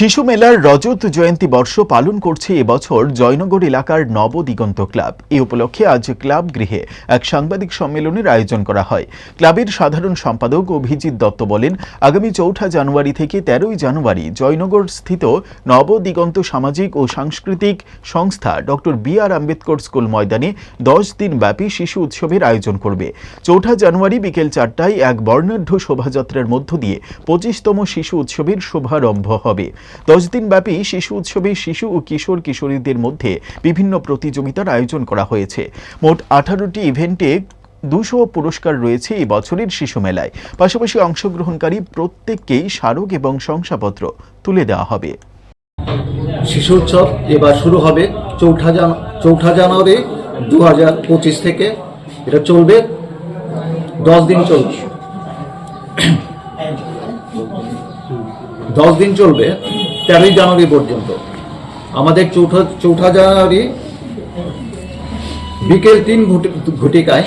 শিশু মেলার রজত জয়ন্তী বর্ষ পালন করছে এবছর জয়নগর এলাকার নবদিগন্ত ক্লাব। এ উপলক্ষে আজ ক্লাব গৃহে এক সাংবাদিক সম্মেলনের আয়োজন করা হয়। ক্লাবের সাধারণ সম্পাদক অভিজিৎ দত্ত বলেন, আগামী চৌঠা জানুয়ারি থেকে তেরোই জানুয়ারি জয়নগর স্থিত নবদিগন্ত সামাজিক ও সাংস্কৃতিক সংস্থা doctor B R Ambedkar school ময়দানে দশ দিন ব্যাপী শিশু উৎসবের আয়োজন করবে। চৌঠা জানুয়ারি বিকেল চারটায় এক বর্ণাঢ্য শোভাযাত্রার মধ্য দিয়ে পঁচিশতম শিশু উৎসবের শুভারম্ভ হবে। দশ দিনব্যাপী শিশু উৎসবে শিশু ও কিশোর কিশোরীদের মধ্যে বিভিন্ন প্রতিযোগিতার আয়োজন করা হয়েছে। মোট আঠারোটি ইভেন্টে দুশো পুরস্কার রয়েছে এই বছরের শিশু মেলায়। পাশাপাশি অংশগ্রহণকারী প্রত্যেককেই স্মারক এবং শংসাপত্র তুলে দেওয়া হবে। শিশু উৎসব এবার শুরু হবে চৌঠা জান চৌঠা জানুয়ারি দু হাজার পঁচিশ থেকে। এটা চলবে দশ দিন চলবে। দশ দিন চলবে। তেরোই জানুয়ারি পর্যন্ত। আমাদের চৌঠা চৌঠা জানুয়ারি বিকেল তিন ঘটিকায়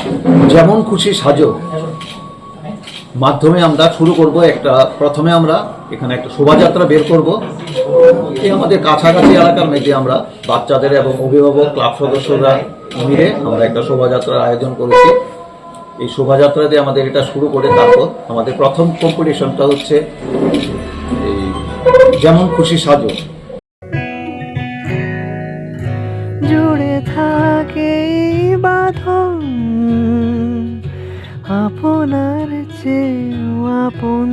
যেমন খুশি সাজো, মাধ্যমে আমরা শুরু করব একটা, প্রথমে আমরা এখানে একটা শোভাযাত্রা বের করব। এই আমাদের কাছাকাছি এলাকার মধ্যে আমরা বাচ্চাদের এবং অভিভাবক, ক্লাব সদস্যরা মিলে আমরা একটা শোভাযাত্রার আয়োজন করেছি। এই শোভাযাত্রা দিয়ে আমাদের এটা শুরু করে তারপর আমাদের প্রথম কম্পিটিশনটা হচ্ছে যেমন খুশি সাজো জুড়ে থাকে বাঁধন, আপনার চেয়েও আপন।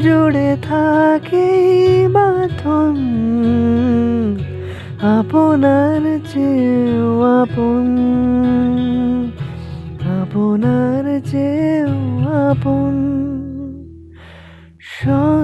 জুড়ে থাকে বাঁধন, আপনার চেয়েও আপন। আপনার চেয়েও আপন। স্বর্ণ